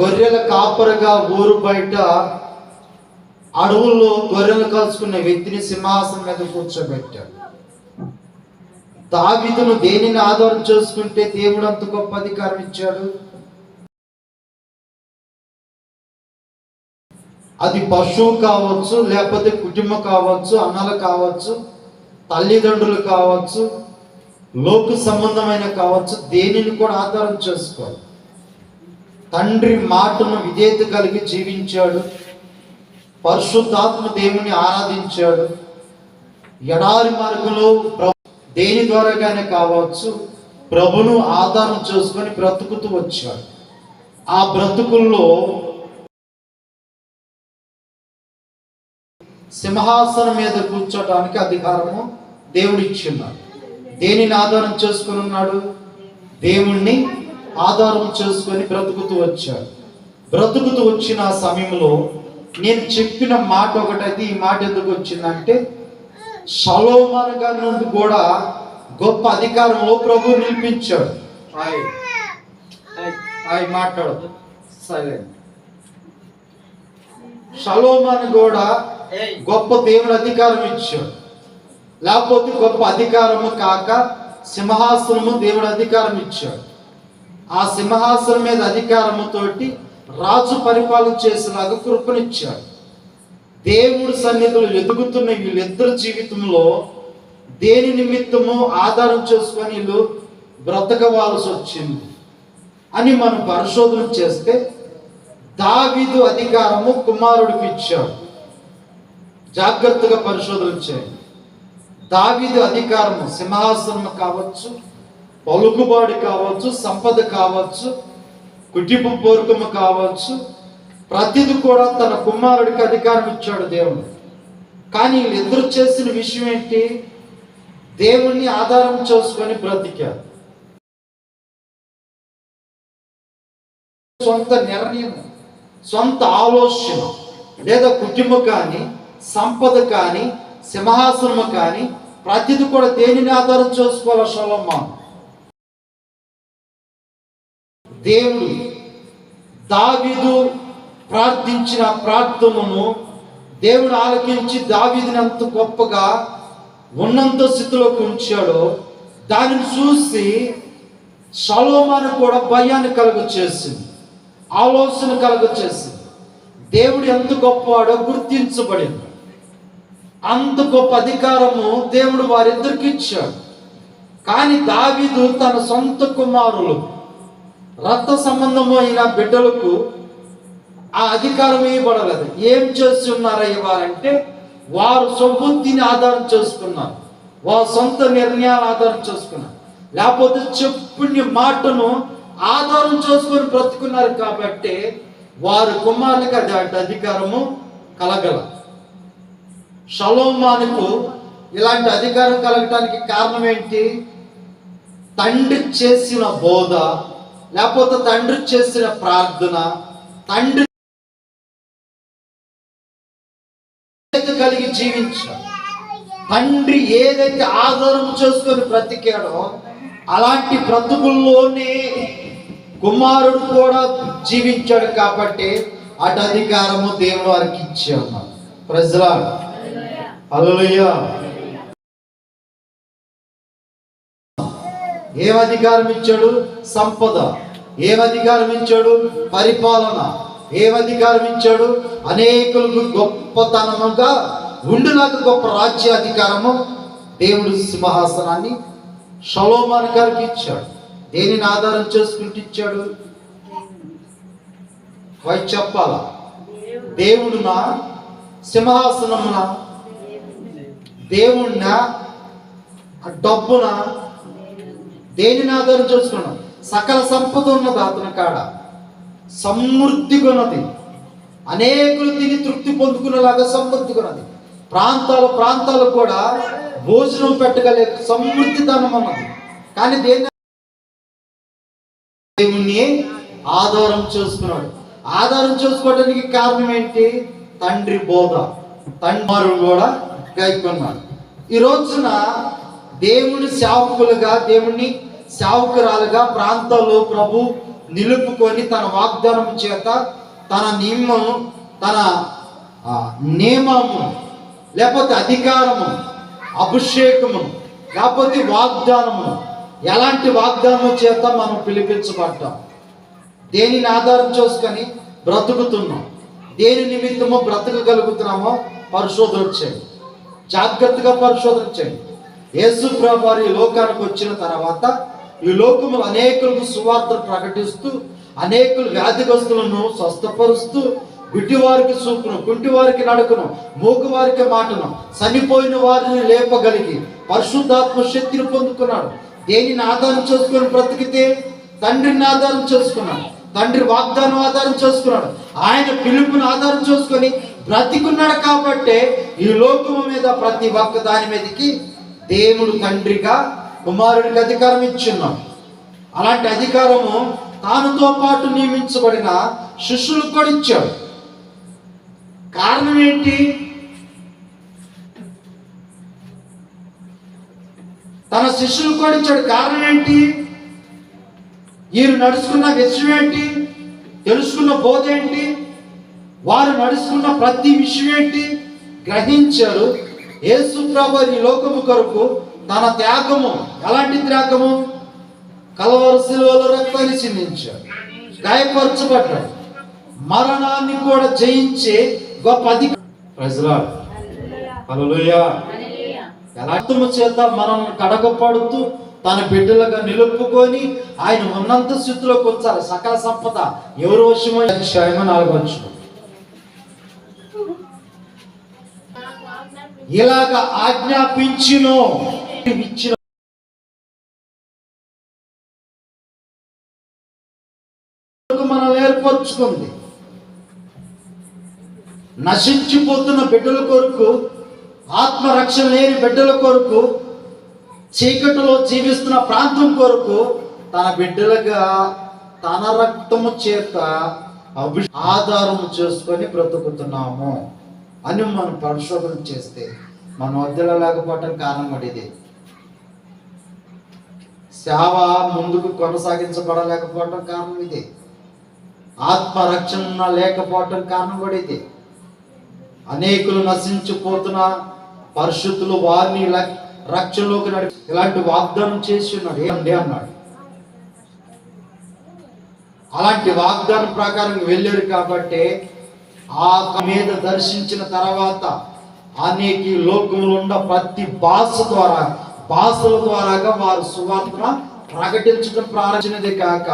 గొర్రెల కాపరగా ఊరు బయట అడవుల్లో గొర్రెలు కలుసుకున్న వ్యక్తిని సింహాసనం మీద కూర్చోబెట్టాడు. దావిదును దేనిని ఆధారం చేసుకుంటే దేవుడు అంత గొప్ప అధికారం ఇచ్చాడు? అది పశువు కావచ్చు లేకపోతే కుటుంబం కావచ్చు అన్నలు కావచ్చు తల్లిదండ్రులు కావచ్చు లోకు సంబంధమైన కావచ్చు దేనిని కూడా ఆధారం చేసుకోవాలి. తండ్రి మాటను విధేయత కలిగి జీవించాడు. పరిశుద్ధాత్మ దేవుని ఆరాధించాడు. ఎడారి మార్గంలో ప్రభు దేని ద్వారాగానే కావచ్చు ప్రభును ఆధారం చేసుకొని బ్రతుకుతూ వచ్చాడు. ఆ బ్రతుకుల్లో సింహాసనం మీద కూర్చోటానికి అధికారము దేవుడు దేనిని ఆధారం చేసుకుని ఉన్నాడు? దేవుణ్ణి ఆధారం చేసుకొని బ్రతుకుతూ వచ్చాడు. బ్రతుకుతూ వచ్చిన ఆ సమయంలో నేను చెప్పిన మాట ఒకటైతే ఈ మాట ఎందుకు వచ్చిందంటే షలోమాన్ గారి నుండి కూడా గొప్ప అధికారంలో ప్రభు నిలిపించాడు. హాయ్ మాట్లాడదు సైలెంట్. షలోమాన్ కూడా గొప్ప దేవుడు అధికారం ఇచ్చాడు. లేకపోతే గొప్ప అధికారము కాక సింహాసనము దేవుడు అధికారం ఇచ్చాడు. ఆ సింహాసనం మీద అధికారముతోటి రాజు పరిపాలన చేసేలాగా కృపనిచ్చాడు. దేవుడి సన్నిధులు ఎదుగుతున్న వీళ్ళిద్దరు జీవితంలో దేని నిమిత్తము ఆధారం చేసుకొని వీళ్ళు బ్రతకవాల్సి వచ్చింది అని మనం పరిశోధన చేస్తే దావిదు అధికారము కుమారుడికి ఇచ్చాడు. జాగ్రత్తగా పరిశోధన చేయండి. దావిదు అధికారము సింహాసనము కావచ్చు పలుకుబాటు కావచ్చు సంపద కావచ్చు కుటుంబ పూర్వకము కావచ్చు ప్రతిది కూడా తన కుమారుడికి అధికారం ఇచ్చాడు దేవుడు. కానీ వీళ్ళిద్దరు చేసిన విషయం ఏంటి? దేవుణ్ణి ఆధారం చేసుకొని బ్రతికారు. సొంత నిర్ణయం సొంత ఆలోచన లేదా కుటుంబం కానీ సంపద కానీ సింహాసనము కానీ ప్రతిది కూడా దేనిని ఆధారం చేసుకోవాలి సొలమ్మ దేవుడు దావీదు ప్రార్థించిన ప్రార్థనను దేవుడు ఆలకించి దావీదుని అంత గొప్పగా ఉన్నంత స్థితిలోకి ఉంచాడో. దానిని చూసి సలోమాను కూడా భయాన్ని కలుగ చేసింది ఆలోచన కలుగ చేసింది దేవుడు ఎంత గొప్పవాడో గుర్తించబడింది. అంత గొప్ప అధికారము దేవుడు వారిద్దరికి ఇచ్చాడు కానీ దావీదు తన సొంత కుమారులు రక్త సంబంధము అయిన బిడ్డలకు ఆ అధికారం ఇవ్వబడలేదు. ఏం చేస్తున్నారయ్య ఇవ్వాలంటే వారు సుబుద్ధిని ఆధారం చేసుకున్నారు. వారి సొంత నిర్ణయాలు ఆధారం చేసుకున్నారు. లేకపోతే చెప్పుని మాటను ఆధారం చేసుకొని బ్రతుకున్నారు కాబట్టి వారు కుమారులకు అది అధికారము కలగల. షలోమానుకు ఇలాంటి అధికారం కలగటానికి కారణం ఏంటి? తండ్రి చేసిన బోధ లేకపోతే తండ్రి చేసిన ప్రార్థన తండ్రి కలిగి జీవించాడు తండ్రి ఏదైతే ఆధారం చేసుకొని బ్రతికాడో అలాంటి బ్రతుకుల్లోనే కుమారుడు కూడా జీవించాడు కాబట్టి అటు అధికారము దేవుడు వారికి ఇచ్చాడు ప్రజల హల్లెలూయా ఏం అధికారం ఇచ్చాడు? సంపద. ఏం అధికారం ఇచ్చాడు పరిపాలన ఏం అధికారం ఇచ్చాడు అనేకులకు గొప్పతనముగా ఉండులాగా గొప్ప రాజ్య అధికారము దేవుడు సింహాసనాన్ని షలోమాన్ గారికి ఇచ్చాడు. దేనిని ఆధారం చేసుకుంటూ ఇచ్చాడు? వై చెప్పాలా? దేవుడున? సింహాసనమున? దేవుడిన? డబ్బున? దేనిని ఆధారం చేసుకున్నాం? సకల సంపద ఉన్నది అతని కాడ సమృద్ధిగా ఉన్నది అనేకులు తిని తృప్తి పొందుకునేలాగా సమృద్ధిగా ఉన్నది ప్రాంతాలు ప్రాంతాలు కూడా భోజనం పెట్టగలే సమృద్ధి ధనం అన్నది. కానీ దేని దేవుణ్ణి ఆధారం చేసుకున్నాడు. ఆధారం చేసుకోవడానికి కారణం ఏంటి? తండ్రి బోధ. తండ్రి కూడా గైకున్నాడు. ఈ రోజున దేవుని సేవకులుగా దేవుణ్ణి సేవకురాలుగా ప్రాంతంలో ప్రభు నిలుపుకొని తన వాగ్దానం చేత తన నియమం తన నియమము లేకపోతే అధికారము అభిషేకము లేకపోతే వాగ్దానము ఎలాంటి వాగ్దానం చేత మనం పిలిపించబడ్డాం? దేనిని ఆధారం చేసుకొని బ్రతుకుతున్నాం? దేని నిమిత్తమో బ్రతకగలుగుతున్నామో పరిశోధన చేయండి. జాగ్రత్తగా పరిశోధన చేయండి. యేసు ప్రభువారు ఈ లోకానికి వచ్చిన తర్వాత ఈ లోకములు అనేకులకు సువార్త ప్రకటిస్తూ అనేకులు వ్యాధిగ్రస్తులను స్వస్థపరుస్తూ గుడ్డివారికి చూపును కుంటివారికి నడుకును మూగువారికి మాటను చనిపోయిన వారిని లేపగలిగి పరిశుద్ధాత్మ శక్తిని పొందుకున్నాడు. దేనిని ఆధారం చేసుకుని బ్రతికితే? తండ్రిని ఆధారం చేసుకున్నాడు. తండ్రి వాగ్దానం ఆధారం చేసుకున్నాడు. ఆయన పిలుపును ఆధారం చేసుకొని బ్రతికున్నాడు కాబట్టే ఈ లోకము మీద ప్రతి ఒక్క దాని మీదకి దేవుడు తండ్రిగా కుమారుడికి అధికారం ఇచ్చున్నాడు అలాంటి అధికారము తానుతో పాటు నియమించబడిన శిష్యులకు కూడా ఇచ్చాడు. కారణం ఏంటి? తన శిష్యులకు కూడా ఇచ్చాడు. కారణం ఏంటి? వీరు నడుచుకున్న విషయం ఏంటి? తెలుసుకున్న బోధ ఏంటి? వారు నడుచుకున్న ప్రతి విషయం ఏంటి? గ్రహించారు. యేసు ప్రభు ఈ లోకము కొరకు తన త్యాగము. ఎలాంటి త్యాగము? కలవర శిలువలో రక్తాన్ని చిందించాడు. గాయపరచబడ్డాడు. మరణాన్ని కూడా జయించే గొప్ప హల్లెలూయా ఎలాంతము చేత మనం కడగపడుతూ తన బిడ్డలుగా నిలుపుకొని ఆయన ఉన్నంత స్థితిలోకి వచ్చారు సకల సంపద ఎవరు వశమో అధ్యాయము నాలుగు వచ్చును ఇలాగ ఆజ్ఞాపించినో. ఇచ్చిన మనల్ని ఏర్పరచుకుంది. నశించిపోతున్న బిడ్డల కొరకు ఆత్మరక్షణ లేని బిడ్డల కొరకు చీకటిలో జీవిస్తున్న ప్రాంతం కొరకు తన బిడ్డలుగా తన రక్తము చేత అభి ఆధారము చేసుకొని బ్రతుకుతున్నాము అని మనం పరిశోధన చేస్తే మన వద్దలలేకపోవటం కారణం పడేది సేవ ముందుకు కొనసాగించబడలేకపోవటం కారణం ఇదే. ఆత్మరక్షణ లేకపోవటం కారణం కూడా ఇదే. అనేకులు నశించిపోతున్న పరిస్థితులు వారిని రక్షణలోకి నడి ఇలాంటి వాగ్దానం చేసి ఉన్నాడు ఏమండి అన్నాడు. అలాంటి వాగ్దానం ప్రకారం వెళ్ళారు కాబట్టి ఆ మీద దర్శించిన తర్వాత అనేక లోకములు ఉన్న ప్రతి భాష ద్వారా పాసుల ద్వారాగా వారు సువార్త ప్రకటించడం ప్రారంభించినదే కాక